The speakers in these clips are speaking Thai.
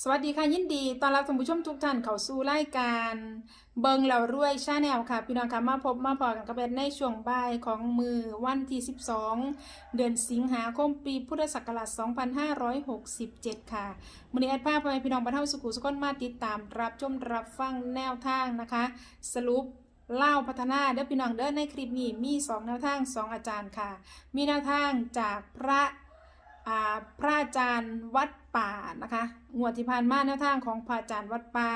สวัสดีค่ะยินดีต้อนรับท่านผู้ชมทุกท่านเข้าสู่รายการเบิงเหล่ารวยชาแนลค่ะ พี่น้องค่ะมาพบมาพอกันกับแอนในช่วงบ่ายของมือวันที่ 12 เดือนสิงหาคมปีพุทธศักราช 2567 ค่ะมื้อนี้แอดภาพไปพี่น้องบรรเทาสุขุสุขนมาติดตาม รับชมรับฟังแนวทางนะคะ สรุปเล่าพัฒนาเด้อพี่น้องเด้อในคลิปนี้มี 2 แนวทาง 2 อาจารย์ค่ะ มีแนวทางจากพระ พระอาจารย์วัดป่านะคะงวดที่ผ่านมาแนวทางของพระอาจารย์วัดป่า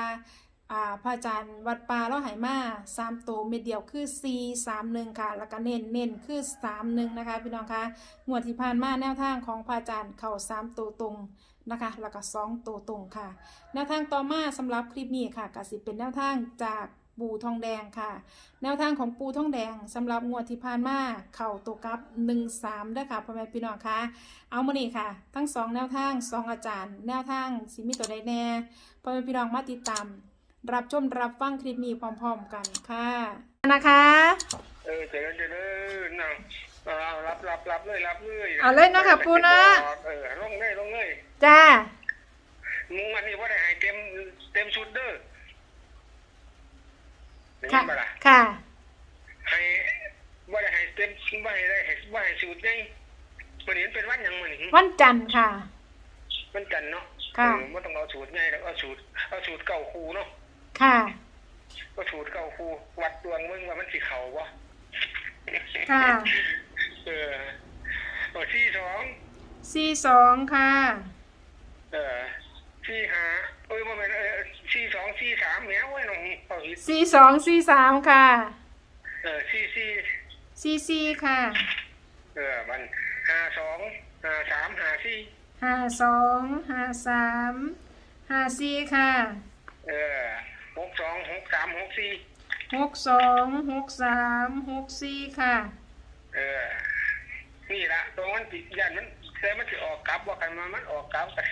พระอาจารย์วัดป่าเราใหายมาสามตัวเม็ดเดียวคือ C สามหนึ่งค่ะ แล้วก็เน้นเน้นคือสามหนึ่งนะคะพี่น้องคะงวดที่ผ่านมาแนวทางของพระอาจารย์เข่าสามตัวตรงนะคะ แล้วก็สองตัวตรงค่ะ แนวทางต่อมาสำหรับคลิปนี้ค่ะก็สิเป็นแนวทางจาก ปูทองแดงค่ะ แนวทางของปูทองแดงสำหรับงวดที่ผ่านมาเข่าตัวกับหนึ่งสามด้วยค่ะพ่อแม่พี่น้องคะเอามานี่ค่ะ ทั้งสองแนวทางสองอาจารย์ แนวทางสิมีตัวใดแน่พ่อแม่พี่น้องมาติดตาม รับชมรับฟังคลิปนี้พร้อม ๆ กันค่ะนะคะเออเจริญเจริญนะเอารับรับรับเลยรับเลยเอาเลยเนาะค่ะปูนะเออลงเลยลงเลยจ้ามึงวันนี้ว่าได้ให้เต็มเต็มชุดเด้อ ได้ยิค่ะนบ่ล่ะค่ะให้ว่าได้ให้เต็มว่าให้ได้ให้ว่าให้ชุดได้วันนี้มันเป็นวันหยังมื้อนี้วันจันทร์ค่ะวันจันทร์เนาะค่ะ เออบ่ต้องเอาสูตรใหญ่แล้วเอาสูตรเอาสูตรเก่าครูเนาะค่ะก็สูตรเก่าครูวัดดวงมึงว่ามันสิเข้าบ่ ค่ะเออเอาที่สองสี่สองค่ะ เออสี่ห้าเอ้ยว่ามันเออ สี่สองสี่สามแหมวว้น้องเอาอีกสี่สองสี่สามค่ะเออสี่สี่สี่สี่ค่ะเออมันห้าสองห้าสามห้าสี่ห้าสองห้าสามห้าสี่ค่ะเออหกสองหกสามหกสี่หกสองหกสามหกสี่ค่ะ เออ นี่ละตรงมันติดยันมัน แต่มันจะออกกลับว่ากันมามันออกกลับแต่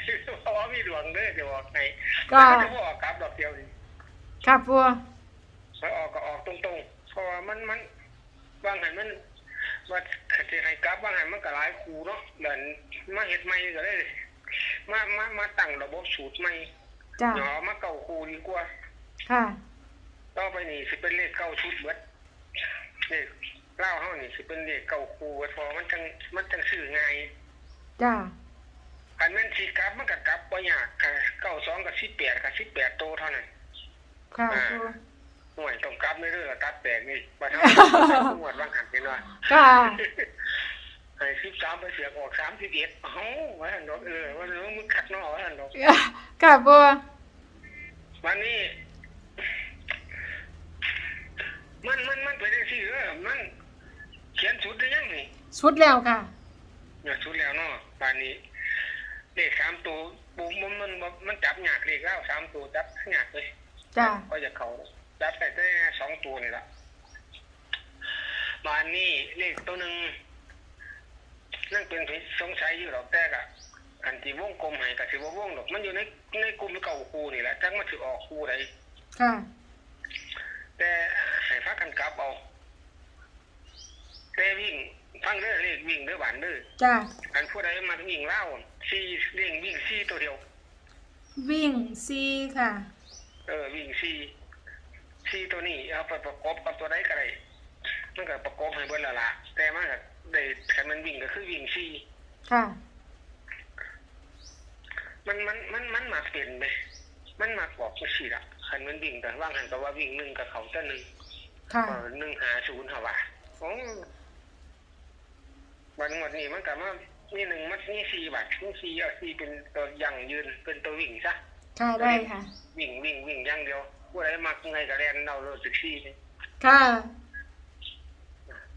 เพราะว่ามีดวงเด้อจะออกไงก็มันจะบ่ออกกลับดอกเดียวนี่ค่ะปัวมันออกก็ออกตรงๆเพราะว่ามันมันบางหันมันว่าจะให้กลับบางหันมันก็หลายคูเนาะเดินมาเฮ็ดใหม่ก็เลยมามามาตั้งระบบสูตรใหม่จ้าหนอมาเก่าคูดีกว่า ค่ะต่อไปนี่สิเป็นเลขเก้าชุดเบิดเลขเล่าเฮานี่สิเป็นเลขเก้าคูเบิดเพอมันจังมันจังซื้อง่าย จ้าคันแม่นสิกลับมันก็กลับบ่ยากค่ะเก้าสองกับสิบแปดกับสิบแปดโตเท่านั้นค่ะปัวหน่วยต้องกลับไม่เรื่อยๆตัดแปลกนี่บ่เท่าหมวดบางหันเห็นว่าค่ะไอ้สิบสามไปเสียกออกสามสิบเอ็ดเอ้าว่าหันดอกเออว่าน้องมึงขัดน้อว่าหันดอกค่ะปัววันนี้ มันมันมันไปได้สิเออมัน เขียนสุดได้ยังนี่สุดแล้วค่ะเนี่ยสุดแล้วเนาะ ตอนนี้เลขสามตัวปุ๊บมันมันมันมันจับหยากเลขแล้วสามตัวจับหยากเลยจ้าก็จะเขาจับแต่ได้สองตัวนี่ละบานนี้เลขตัวหนึ่งนั่นเป็นที่สงสัยอยู่หรอกแต่กะอันที่วงกลมให้กับที่ว่าวงดอกมันอยู่ในในกลุ่มเก่าคูนี่แหละจังมันถือออกคูใดค่ะแต่ให้พักกันกลับเอาแต่วิ่ง ฟังเด้อเลขวิ่งเด้อบานเด้อจ้าอันผู้ใดมาวิ่งเล่าซีเร่งวิ่งซีตัวเดียว วิ่งซีค่ะ เออวิ่งซีซีตัวนี้เอาไปประกอบกับตัวใดก็ได้มันก็ประกอบให้เบิ่นและละแต่มันก็ได้คันมันวิ่งก็คือวิ่งซีค่ะ มันมันมันมันมักเปลี่ยนไปมันมักบอกจังซี่ล่ะคันมันวิ่งแต่ว่างหันก็ว่าวิ่งหนึ่งกับเขาแต่หนึ่งค่ะเออหนึ่งหาศูนย์เหรอวะโอ้ วันหมดนี้มันก็มานี่หนึ่งมันนี่สี่บาทนี่สี่เอาสี่เป็นตัวยั่งยืนเป็นตัววิ่งซะค่ะได้ค่ะ วิ่งวิ่งวิ่งอย่างเดียวผู้ใดมักไงก็แล่นเอาโลดสิซี่นี่ค่ะ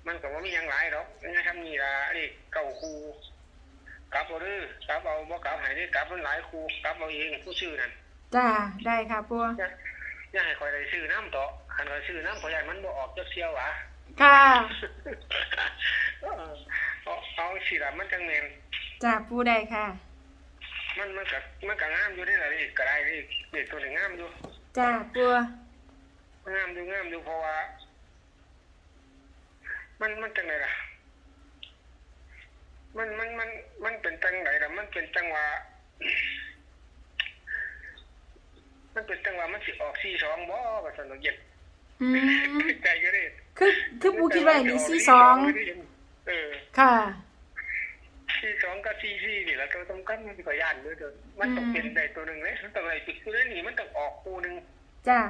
มันก็บ่มีหยังหลายดอกนี่ทำนี่ล่ะนี่เก่าครูกลับเอาเด้อกลับเอาบ่กลับให้เด้อกลับมันหลายครูกลับเอาเองผู้ชื่อนั่นจ้าได้ค่ะปัวอย่าอย่าให้คอยได้ซื้อน้ำต่อคันคอยซื้อน้ำขอยใหญ่มันบ่ออกจักเสียวหวะค่ะ เออเอาเอา สิล่ะมันจังแม่นจ้าปูได้ค่ะ มันมันก็มันก็งามอยู่ได้ล่ะนี่ก็ได้นี่เด็กตัวนี้งามอยู่จ้าปัวงามอยู่งามอยู่เพราะว่า มันมันจังไดล่ะ มันมันมันมันเป็นจังไดล่ะ มันเป็นจังหวะมันเป็นจังหวะมันสิออกสี่สองบ่ก็สนุกเย็นอืมใจก็ได้คือคือปูคิดว่านี่สี่สองเออค่ะ สี่สองกับสี่สี่นี่แหละตัวสำคัญมันสิขย่านด้วยเด้อมันต้องเป็นได้ตัวหนึ่งเลยมันต้องอะไรติดคู่เลยนี่มันต้องออกคู่หนึ่งจ้า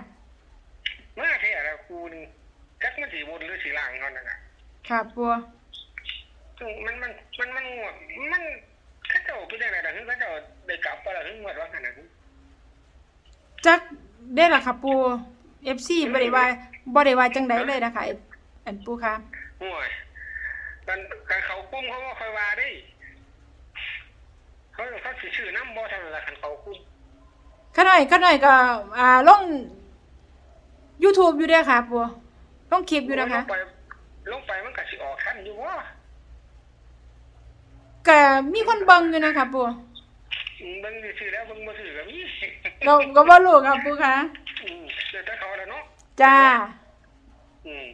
มาแท้ละคู่หนึ่งจักมันสีบนหรือสีล่างเท่านั้นน่ะค่ะปูซึ่งมันมันมันมันงวดมันเข้าเจ้าไปได้ไหนแต่ถึงเข้าเจ้าได้กลับไปแล้วถึงงวดว่าขนาดนั้นจักได้ล่ะค่ะปูเอฟซีบ่ได้ว่าบ่ได้ว่าจังไดเลยนะคะอันปูค่ะห่วยกันกันเขาคุ้มเขาก็คอยว่าได้ เขาเขาสิชื่อน้ำบ่ทำอะไรคันเขาคุ้มข้าหน่อยข้าหน่อยก็อ่าลง YouTube อยู่เด้อค่ะปูลงคลิปอยู่นะคะ ลงไปลงไปมันก็สิออกทันอยู่ว่าก็มีคนเบิ่งอยู่นะคะปูเบิ่งซื่อๆแล้วเบิ่งบ่ซื่อก็มีก็ก็บ่รู้ค่ะปูค่ะอืมเดี๋ยวแต่เขาแล้วเนาะจ้า อืม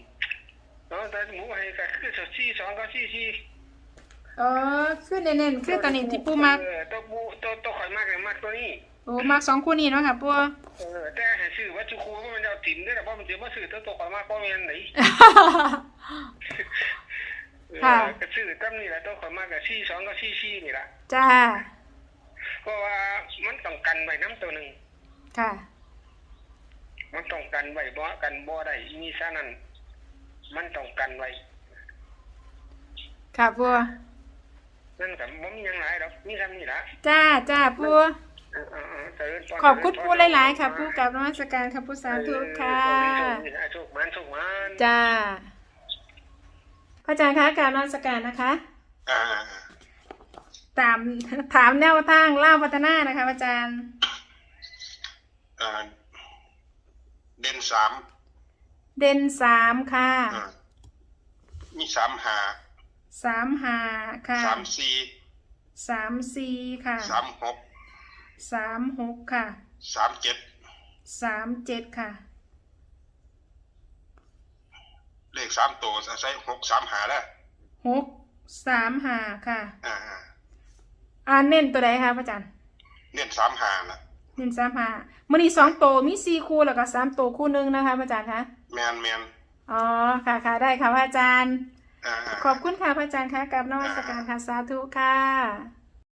เนาะแต่หมูให้ก็คือสี่สองก็สี่สี่ เออคือเน้นๆคือตอนนี้ที่ปูมัก เออตัวปูตัวตัวข่อยมากเลยมากตัวนี้ โอ้มักสองคู่นี้เนาะค่ะปูเออแต่ให้ซื้อวัตถุครูมันจะเอาถิ่มได้แต่ว่ามันจะมาซื้อตัวตัวข่อยมากเพราะมันไหนค่ะเออก็ซื้อตั้นี่แหละตัวข่อยมากกับสี่สองกับสี่สี่นี่แหละจ้า เพราะว่ามันต้องกันไว้น้ำตัวหนึ่งค่ะ มันต้องกันไว้บ่กันบ่ได้มีซะนั่นมันต้องกันไว้ค่ะปู นั่นก็บ่มีหยังหลายดอกมีซ้ำนี่ล่ะจ้าจ้าปูเออๆๆเจริญพรขอบคุณปูหลายๆค่ะปูกับนมัสการค่ะปูสาธุค่ะเออโชคมันโชคมันจ้าพระอาจารย์คะการนมัสการนะคะอ่าตามถามแนวทางเล่าพัฒนานะคะพระอาจารย์อ่าเด่นสามเด่นสามค่ะอ่ามีสามหา สามหาค่ะสามสี่สามสี่ค่ะสามหกสามหกค่ะสามเจ็ดสามเจ็ดค่ะ เลขสามตัวใช้หกสามหาแล้วหกสามหาค่ะ อ่าอ่าเน้นตัวใดคะพระอาจารย์ เน้นสามหาละเน้นสามหามันนี่สองตัวมีสี่คู่แล้วก็สามตัวคู่หนึงนะคะพระอาจารย์คะแมนแมนอ๋อค่ะค่ะได้ค่ะพระอาจารย์อ่า ขอบคุณค่ะพระอาจารย์ค่ะกับนวัตการค่ะสาธุค่ะ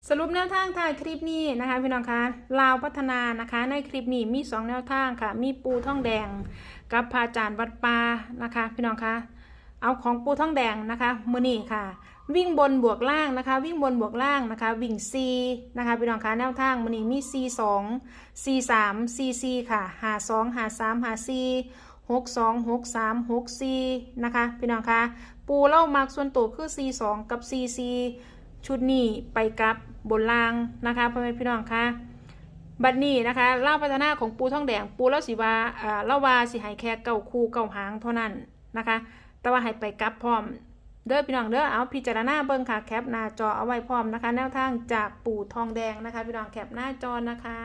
สรุปแนวทางท้ายคลิปนี้นะคะพี่น้องคะลาวพัฒนานะคะ ในคลิปนี้มีสองแนวทางค่ะ มีปูท่องแดง กับพระอาจารย์วัดปานะคะ พี่น้องคะเอาของปูท่องแดงนะคะมือนี้ค่ะ วิ่งบนบวกล่างนะคะ วิ่งบนบวกล่างนะคะ วิ่ง C นะคะพี่น้องคะแนวทางมือนี้มี C 2 C 3 C C ค่ะหา2หา3หา4 6 2 6 3 6 4นะคะ พี่น้องคะปูเล่ามักส่วนตัวคือ C2 กับ CC ชุดนี้ไปกับบนล่างนะคะพ่อแม่พี่น้องคะบัดนี้นะคะเล่าพัฒนาของปูท่องแดงปูเล่าสิว่าอ่าเล่าวาสิให้แค่เก่าคู่เก่าหางเท่านั้นนะคะ แต่ว่าให้ไปกับพร้อมเด้อพี่น้องเด้อเอาพิจารณาเบิ่งค่ะแคปหน้าจอเอาไว้พร้อมนะคะ แนวทางจากปูทองแดงนะคะ พี่น้องแคปหน้าจอนะคะ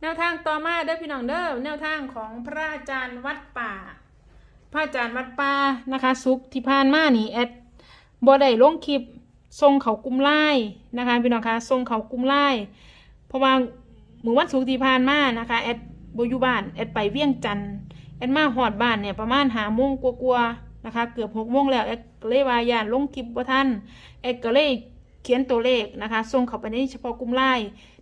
แนวทางต่อมาเด้อพี่น้องเด้อแนวทางของพระอาจารย์วัดป่า พระอาจารย์วัดป่านะคะสุกที่ผ่านมานี่แอดบ่ได้ลงคลิปทรงเขากลุ้มไล่นะคะพี่น้องคะทรงเขากลุ้มไล่เพราะว่าเมื่วันศุกที่ผ่านมานะคะแอดบอยู่บ้านแอดไปเวียงจันทน์แอดมาหอดบ้านเนี่ยประมาณหาโมงกลัวๆนะคะเกือบหกโมงแล้วแอดเลยวายานลงคลิปว่าท่านแอดก็เลยเขียนตัวเลขนะคะส่งเขาไปในเฉพาะกุมไล่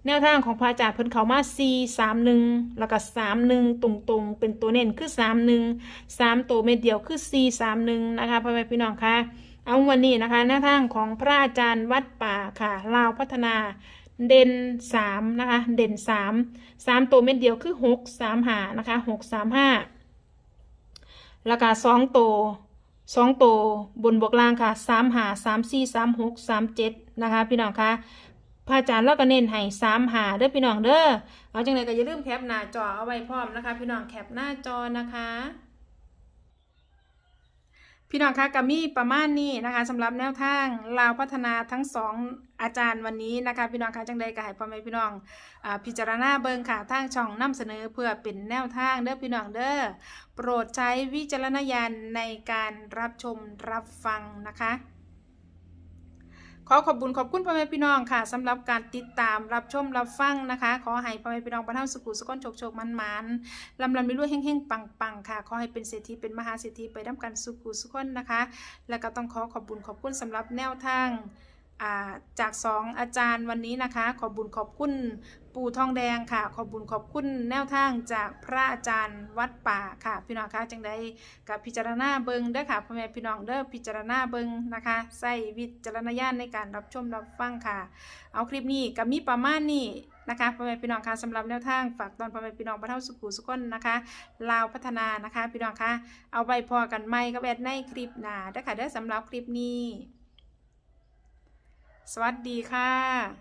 แนวทางของพระอาจารย์เพิ่นเขามา C 3 1แล้วก็3 1ตรงๆ เป็นตัวเน้นคือ 3 1 3 ตัวเม็ดเดียวคือ C 3 1นะคะพ่อแม่พี่น้องคะเอาวันนี้นะคะแนวทางของพระอาจารย์วัดป่าค่ะลาวพัฒนาเด่น3นะคะ เด่น3 3ตัวเม็ดเดียวคือ6 3หานะคะ6 3 5แล้วก็2ตัว2ตัวบนบวกล่างค่ะ3หา3 4 3 6 3 7นะคะ พี่น้องคะ ระอาจารย์เราก็เน้นให้สามหาเด้อพี่น้องเด้อเอาจังไดก็อย่าลืมแคปหน้าจอเอาไว้พร้อมนะคะ พี่น้องแคปหน้าจอนะคะ พี่น้องคะกับมีประมาณนี้นะคะสำหรับแนวทางลาวพัฒนาทั้งสองอาจารย์วันนี้นะคะ พี่น้องคะจังใดก็ให้พ่อแม่พี่น้องอพิจารณาเบิงค่ะทางช่องนำเสนอเพื่อเป็นแนวทางเด้อพี่น้องเด้อโปรดใช้วิจารณญาณในการรับชมรับฟังนะคะ อขอบบุญขอบคุณพ่อแม่พี่น้องค่ะสำหรับการติดตามรับชมรับฟังนะคะ ขอให้พ่อแม่พี่น้องปรรเทาสุขุสุขนโชคโชคมันมันลำลำไปด้วยเฮงๆปังๆค่ะ ขอให้เป็นเศรษฐีเป็นมหาเศรษฐีไปด้กันสุขุสุขนนะคะ แล้วก็ต้องขอขอบบุญขอบคุณสำหรับแนวทาง จากสองอาจารย์วันนี้นะคะ ขอบุญขอบคุณปู่ทองแดงค่ะ ขอบุญขอบคุณแนวทางจากพระอาจารย์วัดป่าค่ะ พี่น้องคะจังใดกับพิจารณาเบิงเด้อค่ะพ่อแม่พี่น้องเด้อพิจารณาเบิงนะคะใส่วิจารณญาณในการรับชมรับฟังค่ะ เอาคลิปนี้กับมีประมาณนี้นะคะพ่อแม่พี่น้องคะสำหรับแนวทางฝากตอนพ่อแม่พี่น้องบรรเทาสุขุสุขนนะคะลาวพัฒนานะคะ พี่น้องคะเอาไว้พอกันไหมกับแอดในคลิปหนาเด้อค่ะเด้อสำหรับคลิปนี้ สวัสดีค่ะ